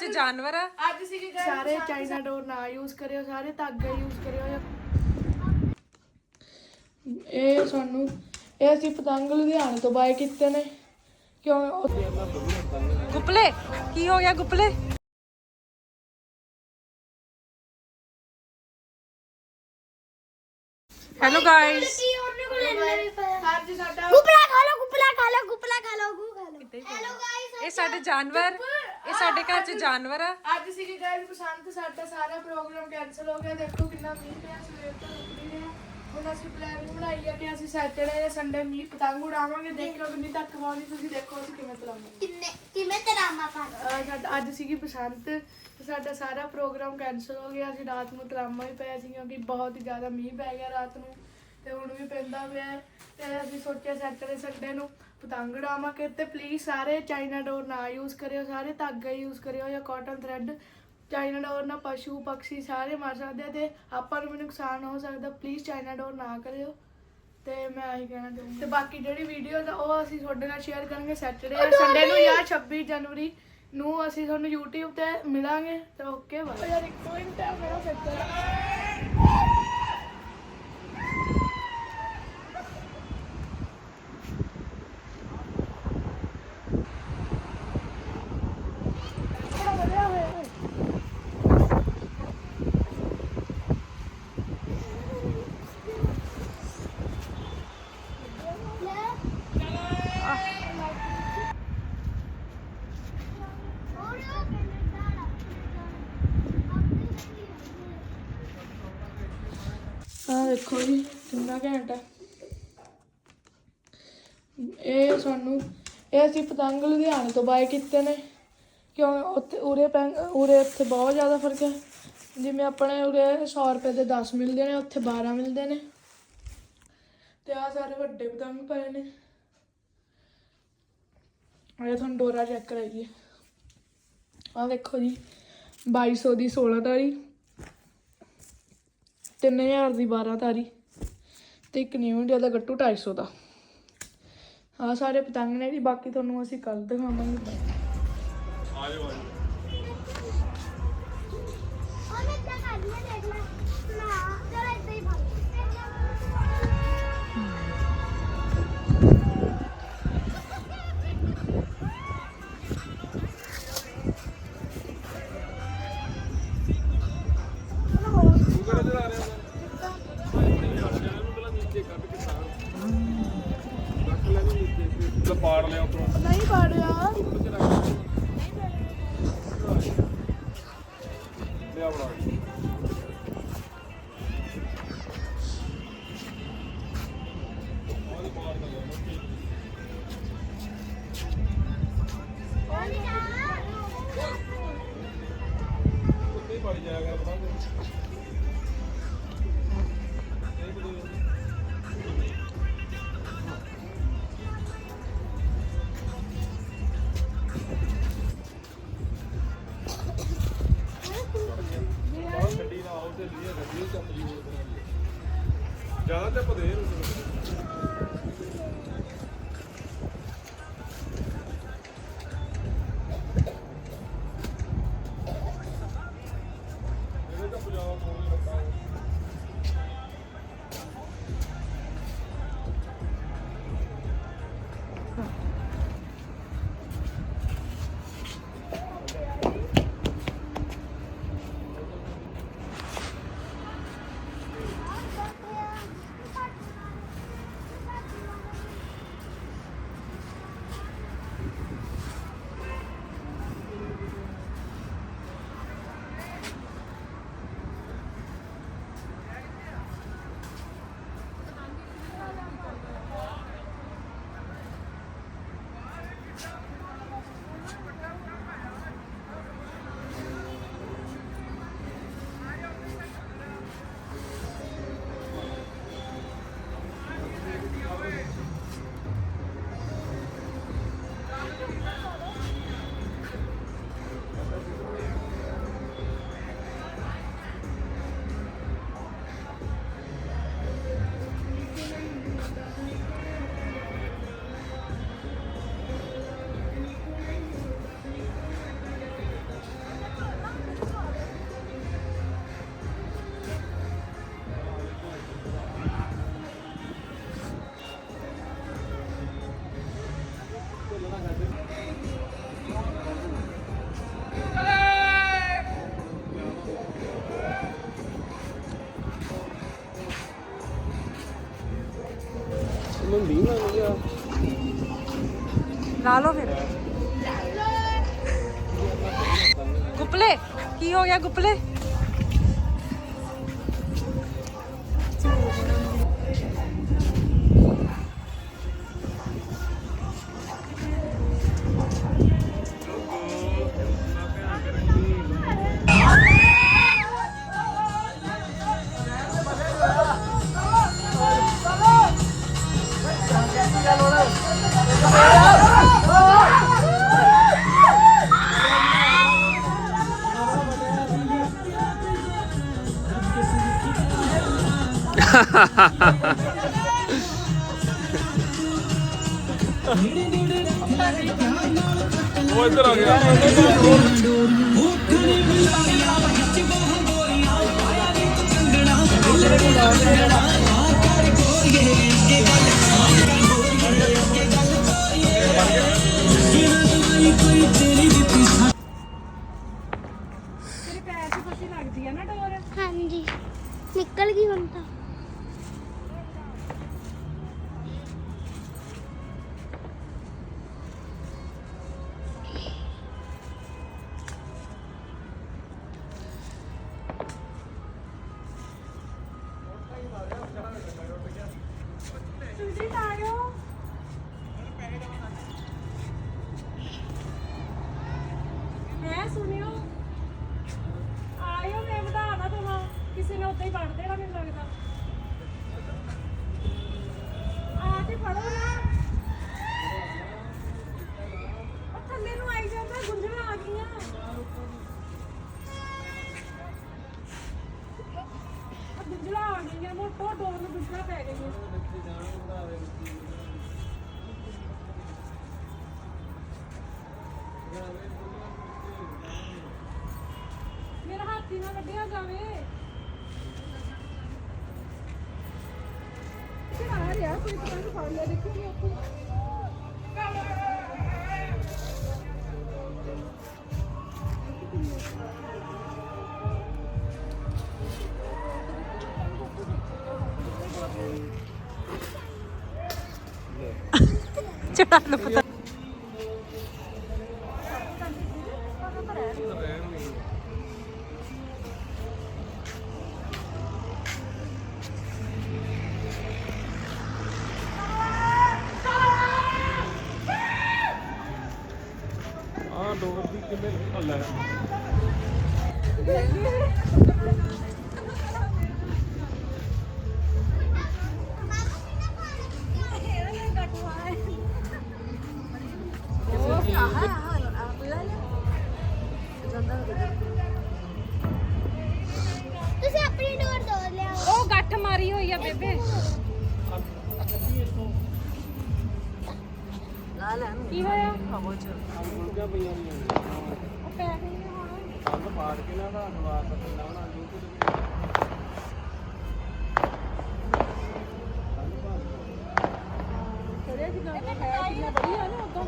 'ਚ ਜਾਨਵਰ ਆ। ਅੱਜ ਸੀਗੇ ਸਾਰੇ ਚਾਈਨਾ ਡੋਰ ਨਾ ਯੂਜ਼ ਕਰਿਓ ਸਾਰੇ ਧਾਗਾ ਯੂਜ਼ ਕਰਿਓ ਜਾਂ ਇਹ ਸਾਨੂੰ ਇਹ ਅਸੀਂ ਪਤੰਗ ਲੁਧਿਆਣੇ ਤੋਂ ਬਾਏ ਕੀਤੇ ਨੇ। ਕਿਉਂ? ਉਹ- ਗੁਪਲੇ ਕੀ ਹੋ ਗਿਆ ਗੁਪਲੇ? ਹੈਲੋ ਗਾਇਸ ਅੱਜ ਸਾਡਾ ਗੁਪਲਾ ਖਾ ਲਓ ਗੁਪਲਾ ਖਾ ਲਓ ਗੁਪਲਾ ਖਾ ਲਓ ਗੂ ਖਾ ਲਓ। ਹੈਲੋ ਗਾਇਸ ਇਹ ਸਾਡੇ ਜਾਨਵਰ। ਇਹ ਸਾਡੇ ਘਰ 'ਚ ਜਾਨਵਰ ਆ। ਅੱਜ ਸੀਗੇ ਗਾਇਸ ਪਸੰਦ ਸਾਡਾ ਸਾਰਾ ਪ੍ਰੋਗਰਾਮ ਕੈਨਸਲ ਹੋ ਗਿਆ। ਦੇਖੋ ਕਿੰਨਾ ਮੀਂਹ ਪਿਆ ਸਵੇਰ ਤੋਂ ਰੁਕ ਨਹੀਂ ਰਿਹਾ। ਹੁਣ ਅਸੀਂ ਪਲਾਨ ਬਣਾਈ ਆ ਕਿ ਅਸੀਂ ਸੈਟਰਡੇ ਸੰਡੇ ਮੀਂਹ ਪਤੰਗ ਉਡਾਵਾਂਗੇ। ਦੇਖਿਓ ਕਿੰਨੀ ਤੱਕ ਪਾਉਣੀ ਤੁਸੀਂ ਦੇਖੋ ਅਸੀਂ ਕਿਵੇਂ ਚਲਾਵਾਂਗੇ ਕਿੰਨੇ ਕਿਵੇਂ ਤਰਾਮਾ ਪਾ ਅਹ ਸਾਡਾ ਅੱਜ ਸੀਗੀ ਬਸੰਤ ਤੇ ਸਾਡਾ ਸਾਰਾ ਪ੍ਰੋਗਰਾਮ ਕੈਨਸਲ ਹੋ ਗਿਆ। ਅਸੀਂ ਰਾਤ ਨੂੰ ਤਰਾਮਾ ਹੀ ਪਿਆ ਸੀ ਕਿਉਂਕਿ ਬਹੁਤ ਹੀ ਜ਼ਿਆਦਾ ਮੀਂਹ ਪੈ ਗਿਆ ਰਾਤ ਨੂੰ। ਤੇ ਹੁਣ ਵੀ ਪੈਂਦਾ ਪਿਆ ਹੈ। ਤੇ ਅਸੀਂ ਸੋਚਿਆ ਸੈਟਰਡੇ ਸੰਡੇ ਨੂੰ ਪਤੰਗ ਉਡਾਵਾਂਗੇ ਤੇ ਪਲੀਜ਼ ਸਾਰੇ ਚਾਈਨਾ ਡੋਰ ਨਾ ਯੂਜ਼ ਕਰਿਓ, ਸਾਰੇ ਧਾਗਾ ਯੂਜ਼ ਕਰਿਓ ਜਾਂ ਕਾਟਨ ਥ੍ਰੈਡ ਚਾਈਨਾ ਡੋਰ ਨਾਲ ਪਸ਼ੂ, ਪੰਛੀ ਸਾਰੇ ਮਰ ਸਕਦੇ ਆ ਤੇ ਆਪਾਂ ਨੂੰ ਵੀ ਨੁਕਸਾਨ ਹੋ ਸਕਦਾ। ਪਲੀਜ਼ ਚਾਈਨਾ ਡੋਰ ਨਾ ਕਰਿਓ। ਤੇ ਮੈਂ ਆਹੀ ਕਹਿਣਾ ਚਾਹੁੰਦੀ ਤੇ ਬਾਕੀ ਜਿਹੜੀ ਵੀਡੀਓ ਦਾ ਉਹ ਅਸੀਂ ਤੁਹਾਡੇ ਨਾਲ ਸ਼ੇਅਰ ਕਰਾਂਗੇ ਸੈਟਰਡੇ ਸੰਡੇ ਨੂੰ ਜਾਂ 26 ਜਨਵਰੀ ਨੂੰ ਅਸੀਂ ਤੁਹਾਨੂੰ YouTube ਤੇ ਮਿਲਾਂਗੇ। ਤੇ ਓਕੇ ਬਾਏ ਯਾਰ ਇੱਕ ਮਿੰਟ ਹੈ ਮੇਰਾ ਸੱਚਾ ਆ ਦੇਖੋ ਜੀ, ਕਿੰਨਾ ਘੈਂਟ ਹੈ ਇਹ ਸਾਨੂੰ, ਇਹ ਅਸੀਂ ਪਤੰਗ ਲੁਧਿਆਣੇ ਤੋਂ ਬਾਏ ਕੀਤੇ ਨੇ। ਕਿਉਂ? ਉੱਥੇ ਉਰੇ ਪੈਂ- ਉਰੇ ਉੱਥੇ ਬਹੁਤ ਜ਼ਿਆਦਾ ਫ਼ਰਕ ਹੈ। ਜਿਵੇਂ ਆਪਣੇ ਉਰੇ 100 ਰੁਪਏ ਦੇ 10 ਮਿਲਦੇ ਨੇ, ਉੱਥੇ 12 ਮਿਲਦੇ ਨੇ। ਤੇ ਆ ਸਾਰੇ ਵੱਡੇ ਪਤੰਗ ਪਏ ਨੇ। ਇਹ ਤੁਹਾਨੂੰ ਡੋਰਾ ਚੈੱਕ ਕਰਾਈਏ। ਆ ਦੇਖੋ ਜੀ 2200 ਦੀ 16 ਤਾਰੀ 3000 ਦੀ 12 ਤਾਰੀ ਤੇ ਇੱਕ ਨਿਊ ਇੰਡੀਆ ਦਾ ਗੱਟੂ 250 ਦਾ। ਆ ਸਾਰੇ ਪਤੰਗ ਨੇ ਜੀ ਬਾਕੀ ਤੁਹਾਨੂੰ ਅਸੀਂ ਕੱਲ ਦਿਖਾਵਾਂਗੇ। ਉਹਨੇ ਤਾਂ ਕਰ ਲਿਆ ਲਈ ਜ਼ਿਆਦਾ ਤੇ ਲਾ ਲਓ ਫਿਰ। ਗੁਪਲੇ ਕੀ ਹੋ ਗਿਆ ਗੁਪਲੇ? ਉਹ ਇੱਧਰ ਆ ਗਿਆ। ਮੈਂ ਮੇਰਾ ਹੱਥ ਨਾ ਵੱਢਿਆ ਜਾਵੇ। ਕਿਹੜਾ ਰਿਹਾ? ਕੋਈ ਪਤੰਗ ਫੜ ਲਿਆ, ਦੇਖੋ ਵੀ ਉੱਥੇ। ਚੜਾ ਲੋ ਪਤਾ ਤੁਸੀਂ ਆਪਣੀ ਡੋਰ ਦੋ ਲਿਆਓ ਉਹ ਗੱਠ ਮਾਰੀ ਹੋਈ ਆ ਬੇਬੇ। ਕੀ ਹੋਇਆ? ਕੰਨ ਪਾੜ ਕੇ ਨਾ ਦਾ ਅਨਵਾਰ ਦਾ ਕਿੰਨਾ ਬਣਾ ਲਿਓ ਚੜਿਆ ਜਿੱਦਾਂ ਹੈ ਕਿੰਨਾ ਵਧੀਆ ਨਾ ਉਦੋਂ